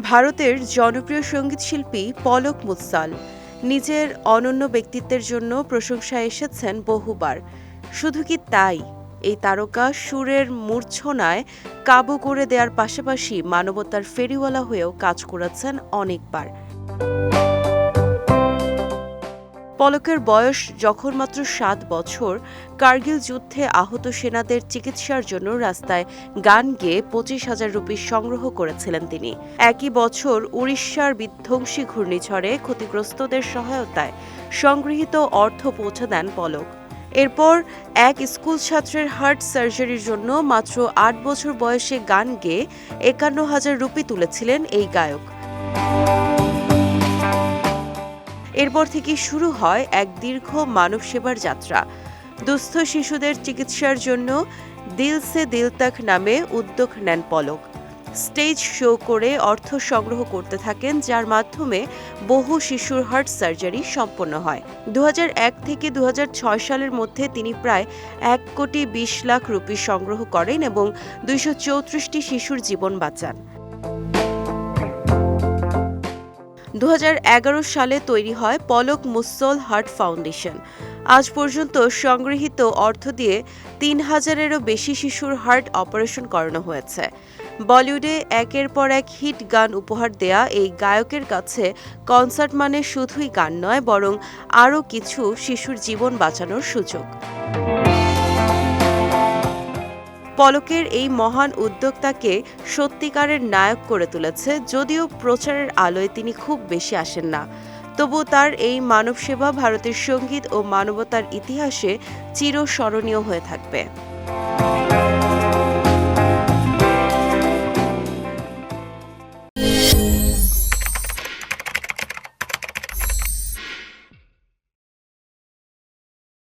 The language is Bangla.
ভারতের জনপ্রিয় সংগীত শিল্পী পলক মুসাল নিজের অনন্য ব্যক্তিত্বের জন্য প্রশংসায় এসেছেন বহুবার। শুধু কি তাই? এই তারকা সুরের মূর্ছনায় কাবু করে দেওয়ার পাশাপাশি মানবতার ফেরিওয়ালা হয়েও কাজ করেছেন অনেকবার। পলকের বয়স যখন মাত্র সাত বছর, কার্গিল যুদ্ধে আহত সেনাদের চিকিৎসার জন্য রাস্তায় গান গেয়ে পঁচিশ হাজার রুপি সংগ্রহ করেছিলেন তিনি। একই বছর উড়িষ্যার বিধ্বংসী ঘূর্ণিঝড়ে ক্ষতিগ্রস্তদের সহায়তায় সংগৃহীত অর্থ পৌঁছে দেন পলক। এরপর এক স্কুল ছাত্রের হার্ট সার্জারির জন্য মাত্র আট বছর বয়সে গান গেয়ে একান্ন হাজার রুপি তুলেছিলেন এই গায়ক। এরপর থেকে শুরু হয় এক দীর্ঘ মানব সেবার যাত্রা। দুস্থ শিশুদের চিকিৎসার জন্য দিল সে দিল তাক নামে উদ্যোগ নেন পলক। স্টেজ শো করে অর্থ সংগ্রহ করতে থাকেন, যার মাধ্যমে বহু শিশুর হার্ট সার্জারি সম্পন্ন হয়। দু হাজার এক থেকে দু হাজার ছয় সালের মধ্যে তিনি প্রায় এক কোটি বিশ লাখ রুপি সংগ্রহ করেন এবং দুইশো শিশুর জীবন বাঁচান। দু হাজার এগারো সালে তৈরি হয় পলক মুসল হার্ট ফাউন্ডেশন। আজ পর্যন্ত সংগৃহীত অর্থ দিয়ে তিন হাজারেরও বেশি শিশুর হার্ট অপারেশন করানো হয়েছে। বলিউডে একের পর এক হিট গান উপহার দেয়া এই গায়কের কাছে কনসার্ট মানে শুধুই গান নয়, বরং আরও কিছু শিশুর জীবন বাঁচানোর সুযোগ। পলকের এই মহান উদ্যোক্তাকে সত্যিকারের নায়ক করে তুলেছে, যদিও প্রচারের আলোয় তিনি খুব বেশি আসেন না। তবু তার এই মানব সেবা ভারতের সংগীত ও মানবতার ইতিহাসে চিরস্মরণীয় হয়ে থাকবে।